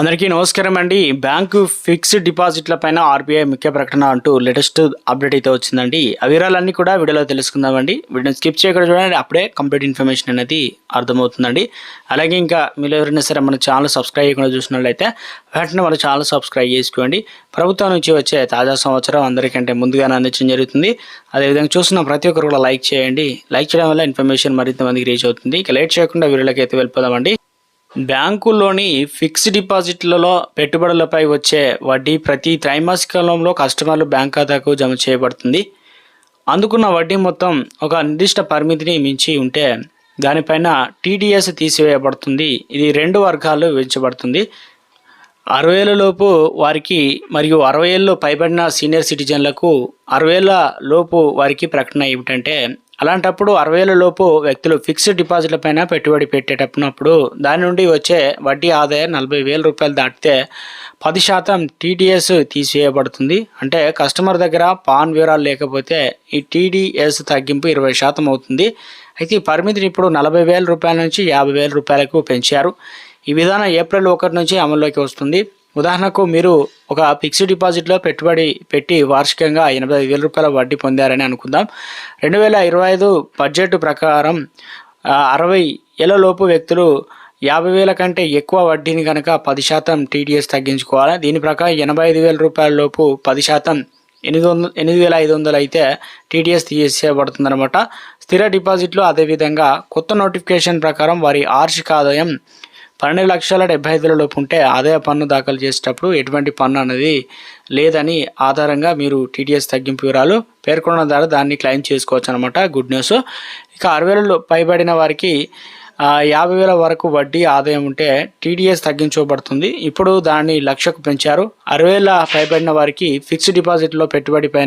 అందరికీ నమస్కారం అండి. బ్యాంకు ఫిక్స్డ్ డిపాజిట్ల పైన ఆర్బీఐ ముఖ్య ప్రకటన అంటూ లేటెస్ట్ అప్డేట్ అయితే వచ్చిందండి. ఆ వివరాలన్నీ కూడా వీడియోలో తెలుసుకుందామండి. వీడియోని స్కిప్ చేయకుండా చూడండి. అప్పుడే కంప్లీట్ ఇన్ఫర్మేషన్ అనేది అర్థమవుతుందండి. అలాగే ఇంకా మీరు ఎవరైనా సరే మన ఛానల్ సబ్స్క్రైబ్ చేయకుండా చూసినట్లయితే వెంటనే మన ఛానల్ సబ్స్క్రైబ్ చేసుకోండి. ప్రభుత్వం నుంచి వచ్చే తాజా సంవత్సరం అందరికంటే ముందుగానే అందించడం జరుగుతుంది. అదేవిధంగా చూస్తున్న ప్రతి ఒక్కరు కూడా లైక్ చేయండి. లైక్ చేయడం వల్ల ఇన్ఫర్మేషన్ మరింత మందికి రీచ్ అవుతుంది. ఇక లేట్ చేయకుండా వీడియోలోకి అయితే వెళ్ళిపోదామండి. బ్యాంకుల్లోని ఫిక్స్డ్ డిపాజిట్లలో పెట్టుబడులపై వచ్చే వడ్డీ ప్రతి త్రైమాసికంలో కస్టమర్లు బ్యాంక్ ఖాతాకు జమ చేయబడుతుంది. అందుకున్న వడ్డీ మొత్తం ఒక నిర్దిష్ట పరిమితిని మించి ఉంటే దానిపైన టీడీఎస్ తీసివేయబడుతుంది. ఇది రెండు వర్గాలు విభజించబడుతుంది. అరవై లోపు వారికి మరియు అరవై ఏళ్ళు పైబడిన సీనియర్ సిటిజన్లకు అరవై లోపు వారికి ప్రకటన ఏమిటంటే అలాంటప్పుడు అరవై లోపు వ్యక్తులు ఫిక్స్డ్ డిపాజిట్ల పైన పెట్టుబడి పెట్టేటప్పుడు దాని నుండి వచ్చే వడ్డీ ఆదాయం నలభై వేల రూపాయలు దాటితే పది శాతం టీడీఎస్ తీసివేయబడుతుంది. అంటే కస్టమర్ దగ్గర పాన్ వివరాలు లేకపోతే ఈ టీడీఎస్ తగ్గింపు ఇరవై శాతం అవుతుంది. అయితే ఈ పరిమితిని ఇప్పుడు నలభై వేల రూపాయల నుంచి యాభై వేల రూపాయలకు పెంచారు. ఈ విధానం ఏప్రిల్ ఒకటి నుంచి అమల్లోకి వస్తుంది. ఉదాహరణకు మీరు ఒక ఫిక్స్డ్ డిపాజిట్లో పెట్టుబడి పెట్టి వార్షికంగా ఎనభై ఐదు వేల రూపాయల వడ్డీ పొందారని అనుకుందాం. రెండు వేల ఇరవై ఐదు బడ్జెట్ ప్రకారం అరవై ఏళ్ళలోపు వ్యక్తులు యాభై వేల కంటే ఎక్కువ వడ్డీని కనుక పది శాతం టీడీఎస్ తగ్గించుకోవాలి? దీని ప్రకారం ఎనభై ఐదు వేల రూపాయల లోపు పది శాతం ఎనిమిది వందల ఎనిమిది వేల ఐదు వందలు అయితే టీడీఎస్ తీసేయబడుతుంది అనమాట స్థిర డిపాజిట్లు అదేవిధంగా కొత్త నోటిఫికేషన్ ప్రకారం వారి వార్షిక ఆదాయం పన్నెండు లక్షల డెబ్బై ఐదుల లోపు ఉంటే ఆదాయ పన్ను దాఖలు చేసేటప్పుడు ఎటువంటి పన్ను అనేది లేదని ఆధారంగా మీరు టీడీఎస్ తగ్గింపు వివరాలు పేర్కొన్న ద్వారా దాన్ని క్లెయిమ్ చేసుకోవచ్చు అనమాట గుడ్ న్యూస్. ఇక అరవై వేలలో పైబడిన వారికి యాభై వేల వరకు వడ్డీ ఆదాయం ఉంటే టీడీఎస్ తగ్గించబడుతుంది. ఇప్పుడు దాన్ని లక్షకు పెంచారు. అరవై వేల పైబడిన వారికి ఫిక్స్డ్ డిపాజిట్లో పెట్టుబడి పైన